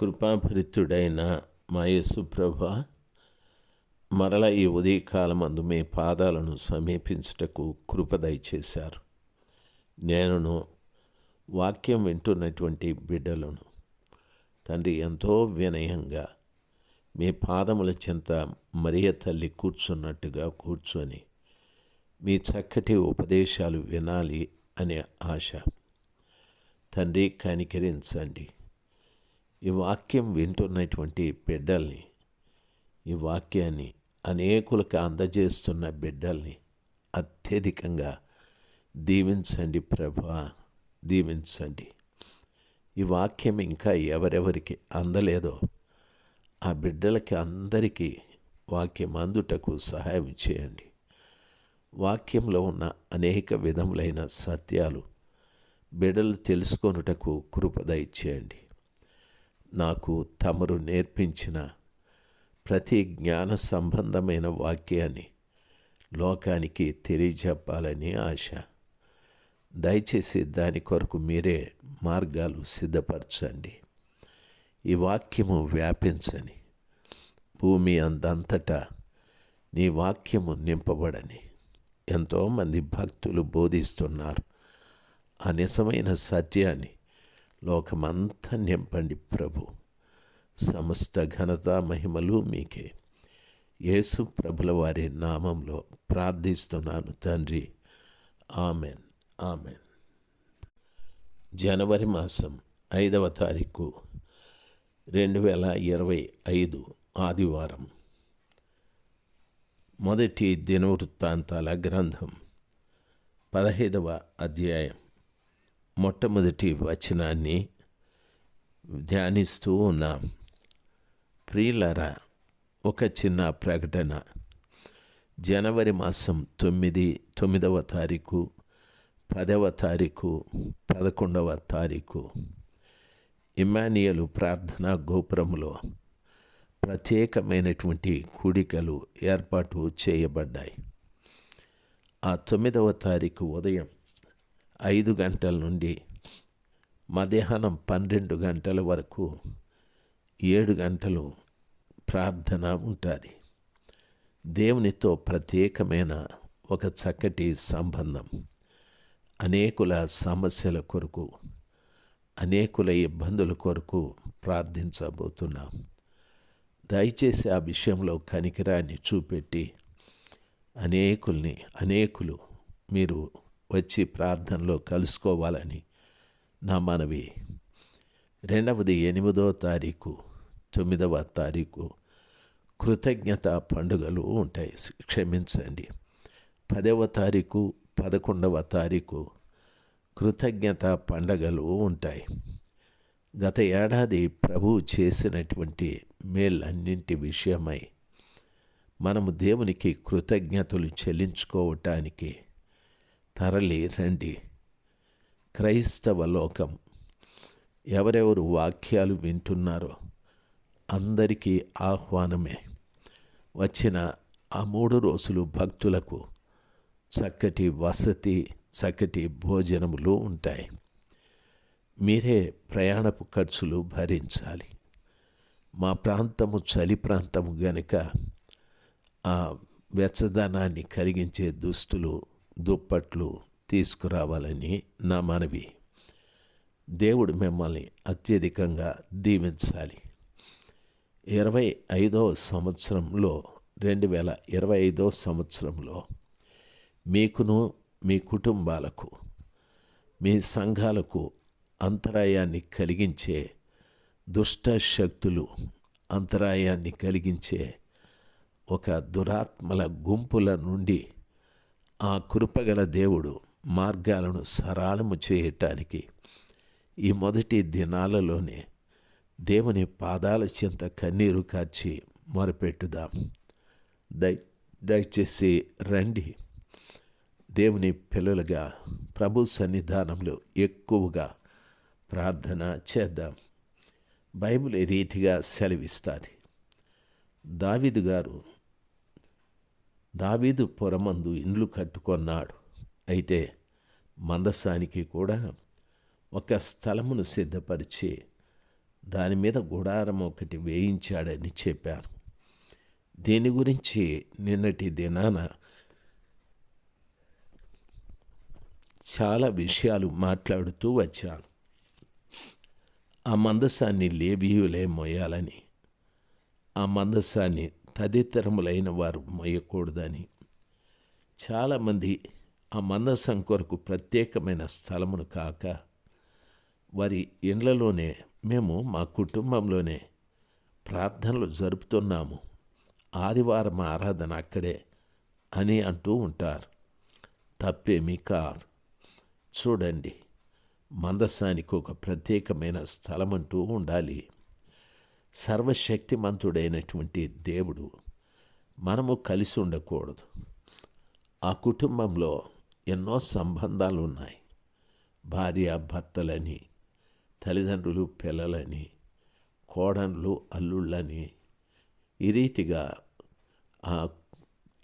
కృపాభరితుడైన మా యేసుప్రభ మరల ఈ ఉదయకాలమందు మీ పాదాలను సమీపించుటకు కృప దయచేశారు. నేనును వాక్యం వింటున్నటువంటి బిడ్డలను తండ్రి ఎంతో వినయంగా మీ పాదముల చింత మరియ తల్లి కూర్చున్నట్టుగా కూర్చొని మీ చక్కటి ఉపదేశాలు వినాలి అనే ఆశ. తండ్రి కనికరించండి. ఈ వాక్యం వింటున్నటువంటి బిడ్డల్ని ఈ వాక్యాన్ని అనేకులకు అందజేస్తున్న బిడ్డల్ని అత్యధికంగా దీవించండి ప్రభా దీవించండి. ఈ వాక్యం ఇంకా ఎవరెవరికి అందలేదో ఆ బిడ్డలకి అందరికీ వాక్యం అందుటకు సహాయం చేయండి. వాక్యంలో ఉన్న అనేక విధములైన సత్యాలు బిడ్డలు తెలుసుకొనుటకు కృపద ఇచ్చేయండి నాకు తమరు నేర్పించిన ప్రతి జ్ఞాన సంబంధమైన వాక్యాన్ని లోకానికి తెలియజెప్పాలని ఆశ. దయచేసి దాని కొరకు మీరే మార్గాలు సిద్ధపరచండి. ఈ వాక్యము వ్యాపించని భూమి అందంతటా నీ వాక్యము నింపబడని ఎంతోమంది భక్తులు బోధిస్తున్నారు. ఆ నిజమైన సత్యాన్ని లోకమంతా నింపండి ప్రభు. సమస్త ఘనత మహిమలు మీకే. యేసు ప్రభుల వారి నామంలో ప్రార్థిస్తున్నాను తండ్రి. ఆమెన్. ఆమెన్. జనవరి మాసం ఐదవ తారీఖు రెండు వేల ఇరవై ఐదు ఆదివారం. మొదటి దినవృత్తాంతాల గ్రంథం పదహైదవ అధ్యాయం. మొట్టమొదటి వచనాన్ని ధ్యానిస్తూ ఉన్నాం. ప్రియులరా ఒక చిన్న ప్రకటన. జనవరి మాసం తొమ్మిది తొమ్మిదవ తారీఖు పదవ తారీఖు పదకొండవ తారీఖు. ఇమానియలు ప్రార్థనా గోపురంలో ప్రత్యేకమైనటువంటి కూడికలు ఏర్పాటు చేయబడ్డాయి. ఆ తొమ్మిదవ తారీఖు ఉదయం ఐదు గంటల నుండి మధ్యాహ్నం పన్నెండు గంటల వరకు ఏడు గంటలు ప్రార్థన ఉంటుంది. దేవునితో ప్రత్యేకమైన ఒక చక్కటి సంబంధం. అనేకుల సమస్యల కొరకు అనేకుల ఇబ్బందుల కొరకు ప్రార్థించబోతున్నాం. దయచేసి ఆ విషయంలో కనికరాన్ని చూపెట్టి అనేకుల్ని అనేకులు మీరు వచ్చి ప్రార్థనలో కలుసుకోవాలని నా మనవి. రెండవది ఎనిమిదో తారీఖు తొమ్మిదవ తారీఖు కృతజ్ఞత పండుగలు ఉంటాయి. క్షమించండి. పదవ తారీఖు పదకొండవ తారీఖు కృతజ్ఞత పండగలు ఉంటాయి. గత ఏడాది ప్రభువు చేసినటువంటి మేలన్నింటి విషయమై మనము దేవునికి కృతజ్ఞతలు చెల్లించుకోవటానికి తరలి రండి క్రైస్తవ లోకం ఎవరెవరు వాక్యాలు వింటున్నారో అందరికీ ఆహ్వానమే. వచ్చిన ఆ మూడు రోజులు భక్తులకు చక్కటి వసతి చక్కటి భోజనములు ఉంటాయి. మీరే ప్రయాణపు ఖర్చులు భరించాలి. మా ప్రాంతము చలి ప్రాంతము గనుక ఆ వెచ్చదనాన్ని కలిగించే దుస్తులు దుప్పట్లు తీసుకురావాలని నా మనవి. దేవుడు మిమ్మల్ని అత్యధికంగా దీవించాలి. ఇరవై ఐదో సంవత్సరంలో రెండు వేల ఇరవై ఐదో సంవత్సరంలో మీకును మీ కుటుంబాలకు మీ సంఘాలకు అంతరాయాన్ని కలిగించే దుష్ట శక్తులు అంతరాయాన్ని కలిగించే ఒక దురాత్మల గుంపుల నుండి ఆ కృపగల దేవుడు మార్గాలను సరళము చేయటానికి ఈ మొదటి దినాలలోనే దేవుని పాదాల చింత కన్నీరు కాచి మొరపెట్టుదాం. దయ దయచేసి రండి. దేవుని పిల్లలుగా ప్రభు సన్నిధానంలో ఎక్కువగా ప్రార్థన చేద్దాం. బైబిల్ రీతిగా సెలవిస్తుంది? దావిదు గారు దావీదు పొరమందు ఇండ్లు కట్టుకొన్నాడు. అయితే మందసానికి కూడా ఒక స్థలమును సిద్ధపరిచి దాని మీద గుడారం ఒకటి వేయించాడని చెప్పాను. దీని గురించి నిన్నటి దినాన చాలా విషయాలు మాట్లాడుతూ వచ్చాను. ఆ మందసాన్ని లేబీయులే మొయ్యాలని ఆ మందసాన్ని తదితరములైన వారు మొయ్యకూడదని చాలామంది ఆ మందసం కొరకు ప్రత్యేకమైన స్థలమును కాక వారి ఇండ్లలోనే మేము మా కుటుంబంలోనే ప్రార్థనలు జరుపుతున్నాము. ఆదివారం ఆరాధన అక్కడే అని అంటూ ఉంటారు. తప్పేమీ కాదు. చూడండి మందసానికి ఒక ప్రత్యేకమైన స్థలం అంటూ ఉండాలి. సర్వశక్తిమంతుడైనటువంటి దేవుడు మనము కలిసి ఉండకూడదు. ఆ కుటుంబంలో ఎన్నో సంబంధాలు ఉన్నాయి భార్య భర్తలని తల్లిదండ్రులు పిల్లలని కోడన్లు అల్లుళ్ళని. ఈ రీతిగా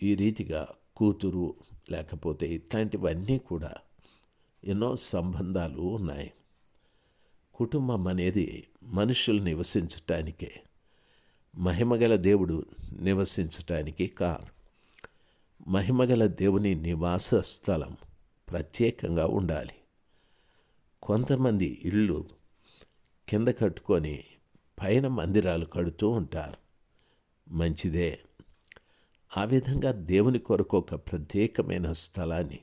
ఈ రీతిగా కూతురు లేకపోతే ఇట్లాంటివన్నీ కూడా ఎన్నో సంబంధాలు ఉన్నాయి. కుటుంబం అనేది మనుషులు నివసించటానికే. మహిమగల దేవుడు నివసించటానికి కాదు. మహిమగల దేవుని నివాస స్థలం ప్రత్యేకంగా ఉండాలి. కొంతమంది ఇళ్ళు కింద కట్టుకొని పైన మందిరాలు కడుతూ ఉంటారు. మంచిదే. ఆ విధంగా దేవుని కొరకు ఒక ప్రత్యేకమైన స్థలాన్ని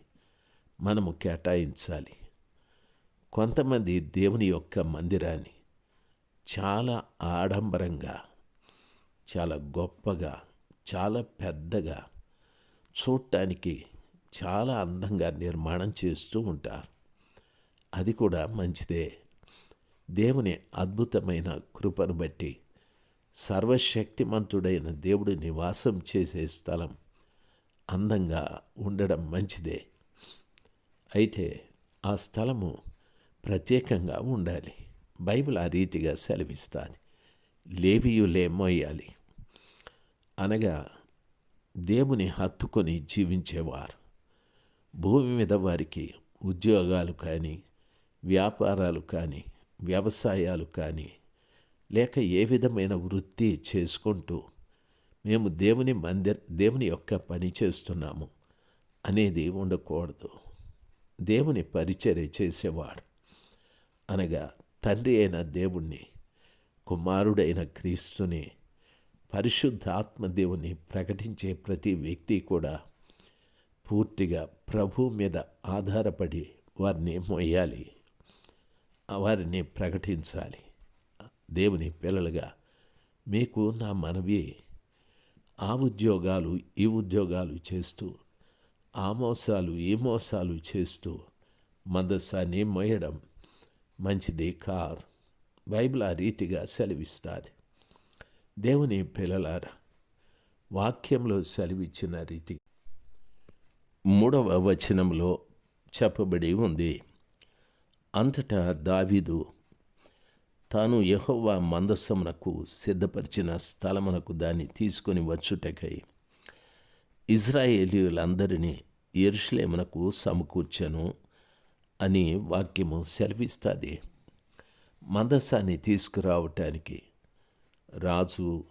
మనము కేటాయించాలి. కొంతమంది దేవుని యొక్క మందిరాన్ని చాలా ఆడంబరంగా చాలా గొప్పగా చాలా పెద్దగా చూడటానికి చాలా అందంగా నిర్మాణం చేస్తూ ఉంటారు. అది కూడా మంచిదే. దేవుని అద్భుతమైన కృపను బట్టి సర్వశక్తిమంతుడైన దేవుడు నివాసం చేసే స్థలం అందంగా ఉండడం మంచిదే. అయితే ఆ స్థలము ప్రత్యేకంగా ఉండాలి. బైబిల్ ఆ రీతిగా సెలవిస్తుంది. లేవియులే మోయాలి అనగా దేవుని హత్తుకొని జీవించేవారు. భూమి మీద వారికి ఉద్యోగాలు కానీ వ్యాపారాలు కానీ వ్యవసాయాలు కానీ లేక ఏ విధమైన వృత్తి చేసుకుంటూ మేము దేవుని మందిర్ దేవుని యొక్క పని చేస్తున్నాము అనేది ఉండకూడదు. దేవుని పరిచర్య చేసేవాడు. అనగా తండ్రి అయిన దేవుణ్ణి కుమారుడైన క్రీస్తుని పరిశుద్ధాత్మ దేవుని ప్రకటించే ప్రతి వ్యక్తి కూడా పూర్తిగా ప్రభు మీద ఆధారపడి వారిని మొయ్యాలి వారిని ప్రకటించాలి. దేవుని పిల్లలుగా మీకు నా మనవి ఆ ఉద్యోగాలు ఈ ఉద్యోగాలు చేస్తూ ఆ మోసాలు ఈ మోసాలు చేస్తూ మందస్సాన్ని మొయ్యడం మంచిది కారు. బైబిల్ ఆ రీతిగా సెలవిస్తుంది. దేవుని పిల్లలారా వాక్యంలో సెలవిచ్చిన రీతి మూడవ వచనంలో చెప్పబడి ఉంది. అంతటా దావీదు తాను యహోవా మందస్సమునకు సిద్ధపరిచిన స్థలమునకు దాన్ని తీసుకొని వచ్చుటకై ఇజ్రాయేలీలందరినీ ఎరుషులేమునకు సమకూర్చను. అని వాక్యము సెలవిస్తుంది. మందసాన్ని తీసుకురావటానికి రాజు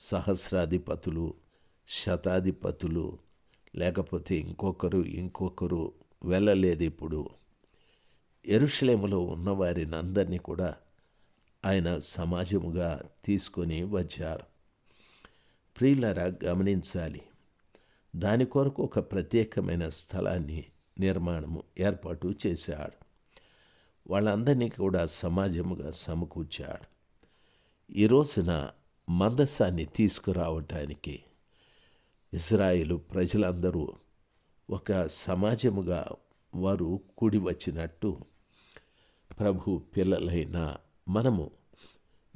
సహస్రాధిపతులు శతాధిపతులు లేకపోతే ఇంకొకరు ఇంకొకరు వెళ్ళలేదు ఇప్పుడు. ఎరుషలేములో ఉన్నవారిని అందరినీ కూడా ఆయన సమాజముగా తీసుకొని వచ్చారు. ప్రియులరా గమనించాలి. దాని కొరకు ఒక ప్రత్యేకమైన స్థలాన్ని నిర్మాణము ఏర్పాటు చేశాడు. వాళ్ళందరినీ కూడా సమాజముగా సమకూర్చాడు. ఈ రోజున మందస్సాన్ని తీసుకురావటానికి ఇజ్రాయిలు ప్రజలందరూ ఒక సమాజముగా వారు కూడి వచ్చినట్టు ప్రభు పిల్లలైన మనము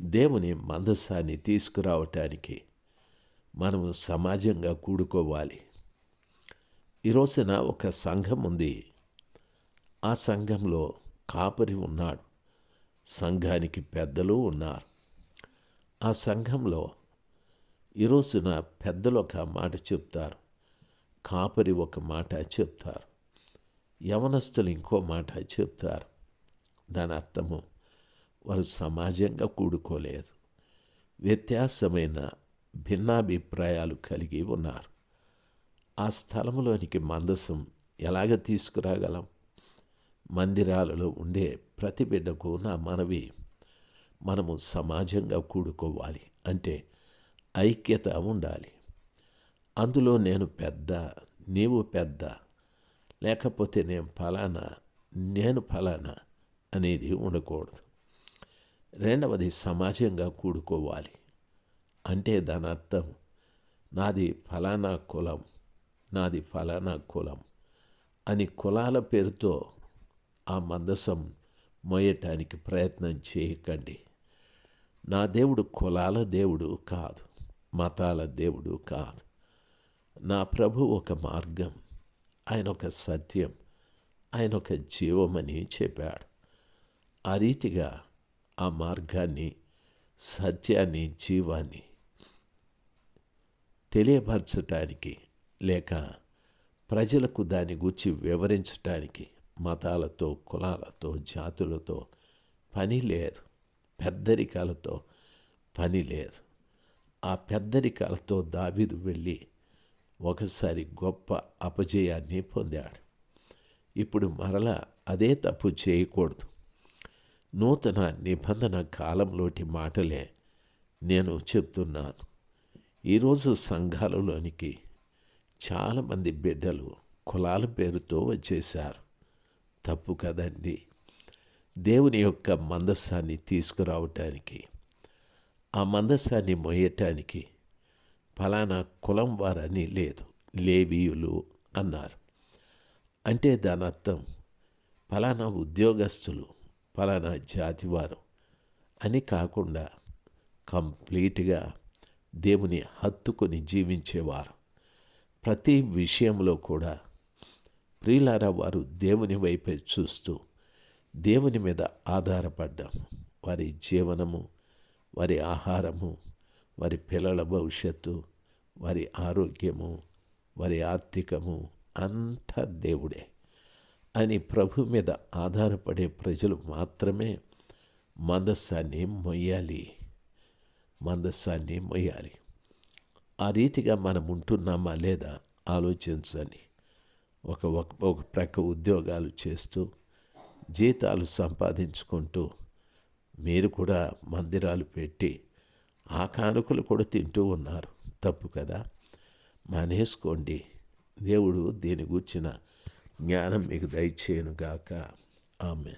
దేవుని మందస్సాన్ని తీసుకురావటానికి మనము సమాజంగా కూడుకోవాలి. ఈరోజున ఒక సంఘం ఉంది. ఆ సంఘంలో కాపరి ఉన్నాడు. సంఘానికి పెద్దలు ఉన్నారు. ఆ సంఘంలో ఈరోజున పెద్దలు ఒక మాట చెప్తారు. కాపరి ఒక మాట చెప్తారు. యవనస్తులు ఇంకో మాట చెప్తారు. దాని అర్థము వారు సమాజంగా కూడుకోలేదు. వ్యత్యాసమైన భిన్నాభిప్రాయాలు కలిగి ఉన్నారు. ఆ స్థలంలోనికి మందసం ఎలాగ తీసుకురాగలం? మందిరాలలో ఉండే ప్రతి బిడ్డకు నా మనవి మనము సమాజంగా కూడుకోవాలి అంటే ఐక్యత ఉండాలి. అందులో నేను పెద్ద నీవు పెద్ద లేకపోతే నేను ఫలానా నేను ఫలానా అనేది ఉండకూడదు. రెండవది సమాజంగా కూడుకోవాలి అంటే దాని అర్థం నాది ఫలానా కులం నాది ఫలానా కులం అని కులాల పేరుతో ఆ మందసం మోయటానికి ప్రయత్నం చేయకండి. నా దేవుడు కులాల దేవుడు కాదు మతాల దేవుడు కాదు. నా ప్రభు ఒక మార్గం ఆయన ఒక సత్యం ఆయన ఒక జీవమని చెప్పాడు. ఆ రీతిగా ఆ మార్గాన్ని సత్యాన్ని జీవాన్ని తెలియపరచటానికి లేక ప్రజలకు దాని గురించి వివరించటానికి మతాలతో కులాలతో జాతులతో పని లేదు పెద్దరికాలతో పని లేదు ఆ పెద్దరికాలతో దావీదు వెళ్ళి ఒకసారి గొప్ప అపజయాన్ని పొందాడు. ఇప్పుడు మరలా అదే తప్పు చేయకూడదు. నూతన నిబంధన కాలంలోటి మాటలే నేను చెప్తున్నాను. ఈరోజు సంఘాలలోనికి చాలామంది బిడ్డలు కులాల పేరుతో వచ్చేశారు. తప్పు కదండి. దేవుని యొక్క మందస్సాన్ని తీసుకురావటానికి ఆ మందస్సాన్ని మొయ్యటానికి ఫలానా కులం వారని లేదు. లేవీయులు అన్నారు. అంటే దాని అర్థం ఫలానా ఉద్యోగస్తులు ఫలానా జాతివారు అని కాకుండా కంప్లీట్గా దేవుని హత్తుకొని జీవించేవారు. ప్రతి విషయంలో కూడా ప్రియులారా వారు దేవుని వైపే చూస్తూ దేవుని మీద ఆధారపడ్డాం. వారి జీవనము వారి ఆహారము వారి పిల్లల భవిష్యత్తు వారి ఆరోగ్యము వారి ఆర్థికము అంతా దేవుడే. అని ప్రభు మీద ఆధారపడే ప్రజలు మాత్రమే మందస్సాన్ని మొయ్యాలి. మందస్సాన్ని మొయ్యాలి. ఆ రీతిగా మనం ఉంటున్నామా లేదా ఆలోచించని ఒక ఒక ఒక ప్రక్క ఉద్యోగాలు చేస్తూ జీతాలు సంపాదించుకుంటూ మీరు కూడా మందిరాలు పెట్టి ఆ కానుకలు కూడా తింటూ ఉన్నారు. తప్పు కదా? మానేసుకోండి. దేవుడు దీని గూర్చిన జ్ఞానం మీకు దయచేయనుగాక. ఆమె